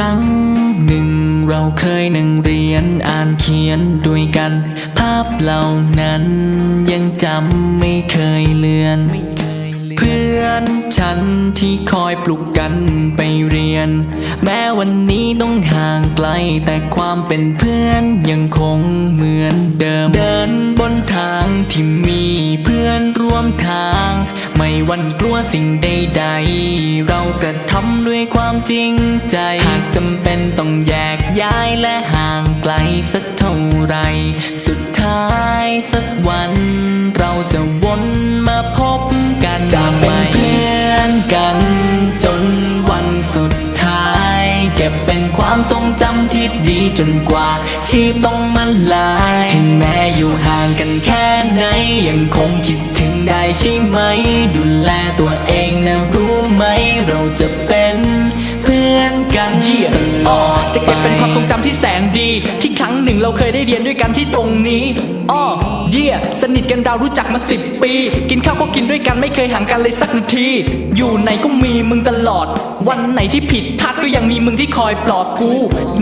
รั้งหนึ่งเราเคยนั่งเรียนอ่านเขียนด้วยกัน ภาพเหล่านั้นยังจำไม่เคยเลือน เพื่อนฉันที่คอยปลุกกันไปเรียน แม้วันนี้ต้องห่างไกลแต่ความเป็นเพื่อนยังคงเหมือนเดิม เดินบนทางที่มีเพื่อนร่วมทาง วันกลัวสิ่งใดๆ เรากระทำด้วยความจริงใจ หากจำเป็นต้องแยกย้ายและห่างไกลสักเท่าไร สุดท้ายสักวัน เราจะวนมาพบกันจะเป็นเพื่อนกัน จนวันสุดท้าย เก็บเป็นความทรงจำที่ดีจนกว่า ชีพต้องมันลาย ถึงแม้อยู่ห่างกันแค่ไหนยังคงคิดถึง ได้ใช่ไหม ดูแลตัวเองนะรู้ไหม เราจะเป็นเพื่อนกันเยี่ยตลอดจะเก็บเป็นความทรงจำที่แสนดี ที่ครั้งหนึ่งเราเคยได้เรียนด้วยกันที่ตรงนี้อ้อเยี่ยสนิทกันเรารู้จักมาสิบปี กินข้าวก็กินด้วยกันไม่เคยห่างกันเลยสักนาที อยู่ไหนก็มีมึงตลอด วันไหนที่ผิดพลาดก็ยังมีมึงที่คอยปลอบกู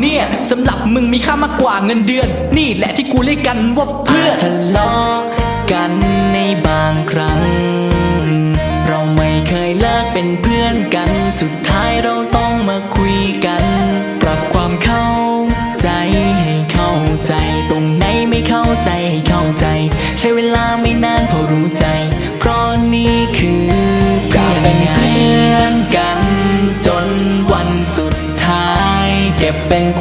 เนี่ยสำหรับมึงมีค่ามากกว่าเงินเดือน นี่แหละที่กูเรียกกันว่าเพื่อนทะเลาะ กันในบางครั้ง เราไม่เคยเลิกเป็นเพื่อนกัน สุดท้ายเราต้องมาคุยกัน ปรับความเข้าใจ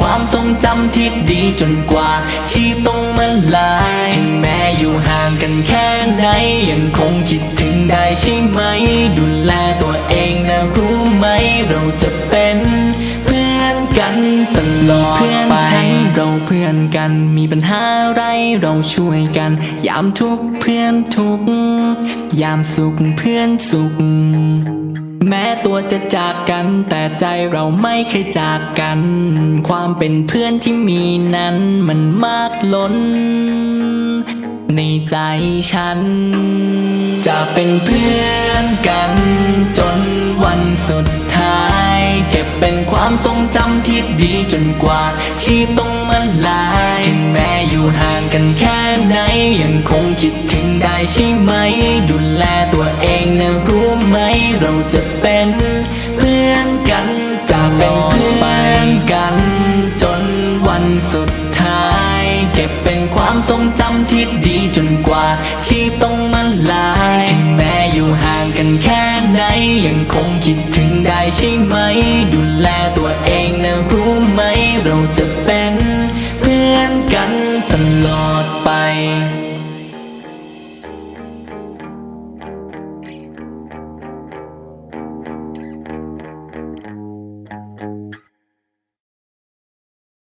ความทรงจำที่ดีจนกว่า ชีพต้องมันลาย ถึงแม้อยู่ห่างกันแค่ไหน ยังคงคิดถึงได้ใช่ไหม ดูแลตัวเองนะรู้ไหม เราจะเป็นเพื่อนกันตลอดเพื่อนฉันเราเพื่อนกันมีปัญหาอะไรเราช่วยกัน ยามทุกเพื่อนทุก ยามสุขเพื่อนสุข แม้ตัวจะจากกัน แต่ใจเราไม่เคยจากกัน ความเป็นเพื่อนที่มีนั้นมันมากล้น ในใจฉัน จะเป็นเพื่อนกัน จนวันสุดท้าย เก็บเป็นความทรงจำที่ดีจนกว่าชีพต้องมันลาย ถึงแม้อยู่ห่างกันแค่ไหน ยังคงคิดถึงได้ใช่ไหม ดูแลตัว นะรู้ไหมเราจะเป็นเพื่อนกันจะเป็นเพื่อนกัน จนวันสุดท้าย เก็บเป็นความทรงจำที่ดีจนกว่า ชีพต้องมันลายถึงแม้อยู่ห่างกันแค่ไหน ยังคงคิดถึงได้ใช่ไหม ดูแลตัวเองนะรู้ไหม เราจะเป็นเพื่อนกันตลอดไป